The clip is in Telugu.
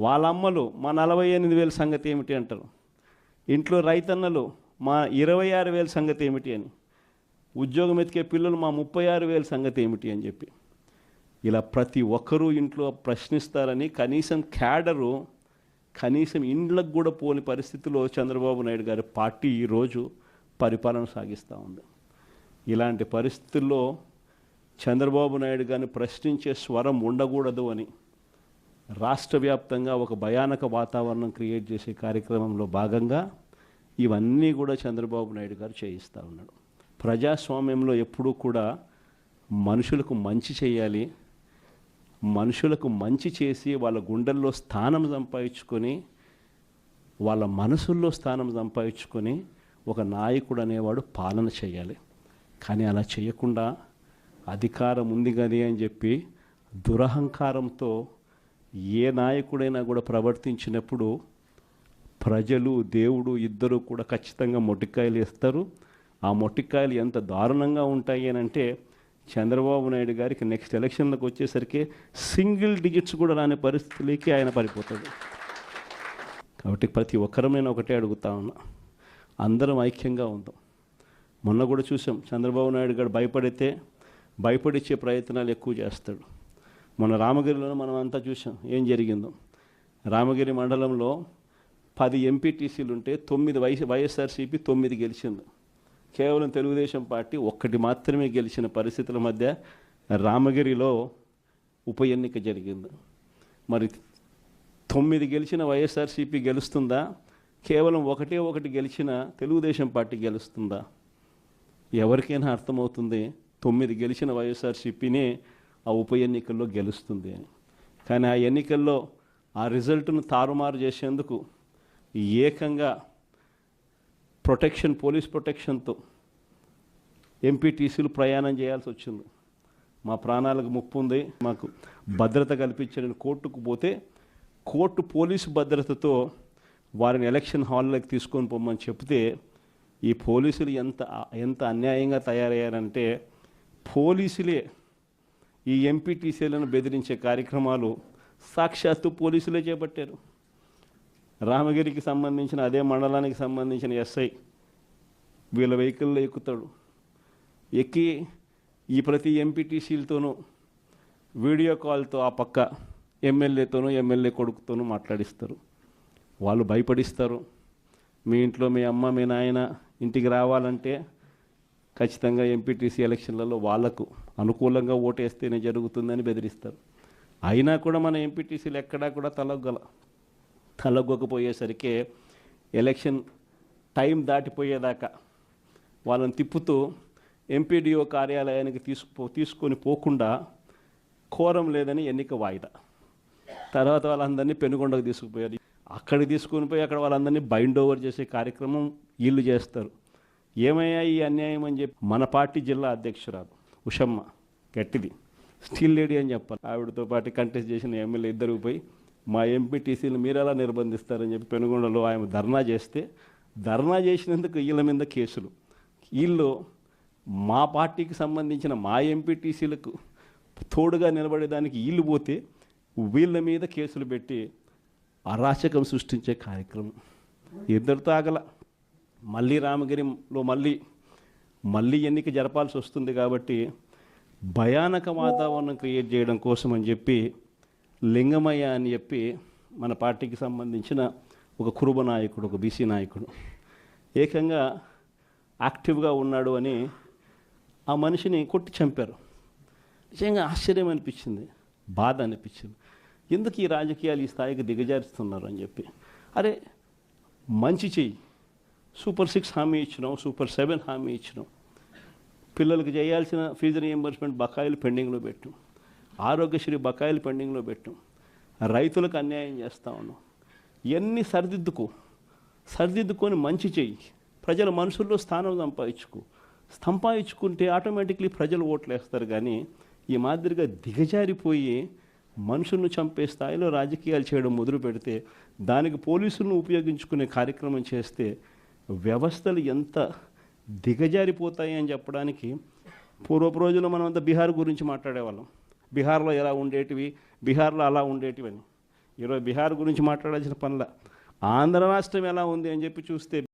వాళ్ళ అమ్మలు మా నలభై ఎనిమిది వేల సంగతి ఏమిటి అంటారు? ఇంట్లో రైతన్నలు మా ఇరవై ఆరు వేల సంగతి ఏమిటి అని. ఉద్యోగం ఎతికే పిల్లలు మా ముప్పై ఆరు వేల సంగతి ఏమిటి అని చెప్పి. ఇలా ప్రతి ఒక్కరూ ఇంట్లో ప్రశ్నిస్తారని కనీసం క్యాడరు కనీసం ఇండ్లకు కూడా పోని పరిస్థితిలో చంద్రబాబు నాయుడు గారి పార్టీ ఈరోజు పరిపాలన సాగిస్తూ ఉంది. ఇలాంటి పరిస్థితుల్లో చంద్రబాబు నాయుడు గారిని ప్రశ్నించే స్వరం ఉండకూడదు అని రాష్ట్ర వ్యాప్తంగా ఒక భయానక వాతావరణం క్రియేట్ చేసే కార్యక్రమంలో భాగంగా ఇవన్నీ కూడా చంద్రబాబు నాయుడు గారు చేయిస్తూ ఉన్నాడు. ప్రజాస్వామ్యంలో ఎప్పుడూ కూడా మనుషులకు మంచి చేయాలి మనుషులకు మంచి చేసి వాళ్ళ గుండెల్లో స్థానం సంపాదించుకొని వాళ్ళ మనసుల్లో స్థానం సంపాదించుకొని ఒక నాయకుడు అనేవాడు పాలన చేయాలి. కానీ అలా చేయకుండా అధికారం ఉంది కదా అని చెప్పి దురహంకారంతో ఏ నాయకుడైనా కూడా ప్రవర్తించినప్పుడు ప్రజలు దేవుడు ఇద్దరు కూడా ఖచ్చితంగా మొట్టికాయలు వేస్తారు. ఆ మొట్టికాయలు ఎంత దారుణంగా ఉంటాయి అని అంటే చంద్రబాబు నాయుడు గారికి నెక్స్ట్ ఎలక్షన్లకు వచ్చేసరికి సింగిల్ డిజిట్స్ కూడా రాని పరిస్థితులకి ఆయన పడిపోతాడు. కాబట్టి ప్రతి ఒక్కరూ నేను ఒకటే అడుగుతా ఉన్నా. అందరం ఐక్యంగా ఉందాం. మొన్న కూడా చూసాం చంద్రబాబు నాయుడు గారు భయపడితే భయపడిచ్చే ప్రయత్నాలు ఎక్కువ చేస్తాడు. మొన్న రామగిరిలో మనం అంతా చూసాం ఏం జరిగిందో? రామగిరి మండలంలో పది ఎంపీటీసీలు ఉంటే తొమ్మిది వైఎస్ వైఎస్ఆర్సీపీ తొమ్మిది గెలిచింది. కేవలం తెలుగుదేశం పార్టీ ఒక్కటి మాత్రమే గెలిచిన పరిస్థితుల మధ్య రామగిరిలో ఉప ఎన్నిక జరిగింది. మరి తొమ్మిది గెలిచిన వైఎస్ఆర్సీపీ గెలుస్తుందా? కేవలం ఒకటే ఒకటి గెలిచిన తెలుగుదేశం పార్టీ గెలుస్తుందా? ఎవరికైనా అర్థమవుతుంది తొమ్మిది గెలిచిన వైఎస్ఆర్సీపీనే ఆ ఉప ఎన్నికల్లో గెలుస్తుంది అని. కానీ ఆ ఎన్నికల్లో ఆ రిజల్ట్ను తారుమారు చేసేందుకు ఏకంగా ప్రొటెక్షన్ పోలీస్ ప్రొటెక్షన్తో ఎంపీటీసీలు ప్రయాణం చేయాల్సి వచ్చింది. మా ప్రాణాలకు ముప్పు ఉంది. మాకు భద్రత కల్పించని కోర్టుకు పోతే కోర్టు పోలీసు భద్రతతో వారిని ఎలక్షన్ హాల్లోకి తీసుకొని పోమని చెప్తే ఈ పోలీసులు ఎంత ఎంత అన్యాయంగా తయారయ్యారంటే పోలీసులే ఈ ఎంపీటీసీలను బెదిరించే కార్యక్రమాలు సాక్షాత్తు పోలీసులే చేపట్టారు. రామగిరికి సంబంధించిన అదే మండలానికి సంబంధించిన ఎస్ఐ వీళ్ళ వెహికల్లో ఎక్కుతాడు. ఎక్కి ఈ ప్రతి ఎంపీటీసీలతోనూ వీడియో కాల్తో ఆ పక్క ఎమ్మెల్యేతోనూ ఎమ్మెల్యే కొడుకుతోనూ మాట్లాడిస్తారు. వాళ్ళు భయపడిస్తారు. మీ ఇంట్లో మీ అమ్మ మీ నాయన ఇంటికి రావాలంటే ఖచ్చితంగా ఎంపీటీసీ ఎలక్షన్లలో వాళ్ళకు అనుకూలంగా ఓటేస్తేనే జరుగుతుందని బెదిరిస్తారు. అయినా కూడా మన ఎంపీటీసీలు ఎక్కడా కూడా తలగల తలగొకపోయేసరికి ఎలక్షన్ టైం దాటిపోయేదాకా వాళ్ళని తిప్పుతూ ఎంపీడీఓ కార్యాలయానికి తీసుకు తీసుకొని పోకుండా కోరం లేదని ఎన్నిక వాయిదా. తర్వాత వాళ్ళందరినీ పెనుగొండకు తీసుకుపోయారు. అక్కడికి తీసుకొని పోయి అక్కడ వాళ్ళందరినీ బైండ్ ఓవర్ చేసే కార్యక్రమం వీళ్ళు చేస్తారు. ఏమయ్యా ఈ అన్యాయం అని చెప్పి మన పార్టీ జిల్లా అధ్యక్షురాలు ఉషమ్మ గట్టిది. స్టీల్ లేడీ అని చెప్పాలి. ఆవిడతో పాటు కంటెస్ట్ చేసిన ఎమ్మెల్యే ఇద్దరు పోయి మా ఎంపీటీసీలు మీరు ఎలా నిర్బంధిస్తారని చెప్పి పెనుగొండలో ఆయన ధర్నా చేస్తే ధర్నా చేసినందుకు వీళ్ళ మీద కేసులు. వీళ్ళు మా పార్టీకి సంబంధించిన మా ఎంపీటీసీలకు తోడుగా నిలబడేదానికి వీళ్ళు పోతే వీళ్ళ మీద కేసులు పెట్టి అరాచకం సృష్టించే కార్యక్రమం. ఇద్దరితో ఆగల మళ్ళీ రామగిరిలో మళ్ళీ మళ్ళీ ఎన్నిక జరపాల్సి వస్తుంది కాబట్టి భయానక వాతావరణం క్రియేట్ చేయడం కోసం అని చెప్పి లింగమయ్య అని చెప్పి మన పార్టీకి సంబంధించిన ఒక కురుబ నాయకుడు ఒక బీసీ నాయకుడు ఏకంగా యాక్టివ్గా ఉన్నాడు అని ఆ మనిషిని కొట్టి చంపారు. నిజంగా ఆశ్చర్యం అనిపించింది బాధ అనిపించింది. ఎందుకు ఈ రాజకీయాలు ఈ స్థాయికి దిగజారుస్తున్నారు అని చెప్పి? అరే మంచి చెయ్యి. సూపర్ సిక్స్ హామీ ఇచ్చినాం సూపర్ సెవెన్ హామీ ఇచ్చినాం. పిల్లలకు చేయాల్సిన ఫీజు రియంబర్స్మెంట్ బకాయిలు పెండింగ్లో పెట్టాం. ఆరోగ్యశ్రీ బకాయిలు పెండింగ్లో పెట్టాం. రైతులకు అన్యాయం చేస్తా ఉన్నాం. ఇవన్నీ సరిదిద్దుకో సరిదిద్దుకొని మంచి చెయ్యి. ప్రజల మనసుల్లో స్థానం సంపాదించుకో. సంపాదించుకుంటే ఆటోమేటిక్లీ ప్రజలు ఓట్లు వేస్తారు కానీ ఈ మాదిరిగా దిగజారిపోయి మనుషులను చంపే స్థాయిలో రాజకీయాలు చేయడం మొదలు పెడితే దానికి పోలీసులను ఉపయోగించుకునే కార్యక్రమం చేస్తే వ్యవస్థలు ఎంత దిగజారిపోతాయి అని చెప్పడానికి పూర్వపు రోజుల్లో మనం అంతా బీహార్ గురించి మాట్లాడేవాళ్ళం. బీహార్లో ఎలా ఉండేటివి బీహార్లో అలా ఉండేటివి అని ఈరోజు బీహార్ గురించి మాట్లాడాల్సిన పనుల ఆంధ్ర రాష్ట్రం ఎలా ఉంది అని చెప్పి చూస్తే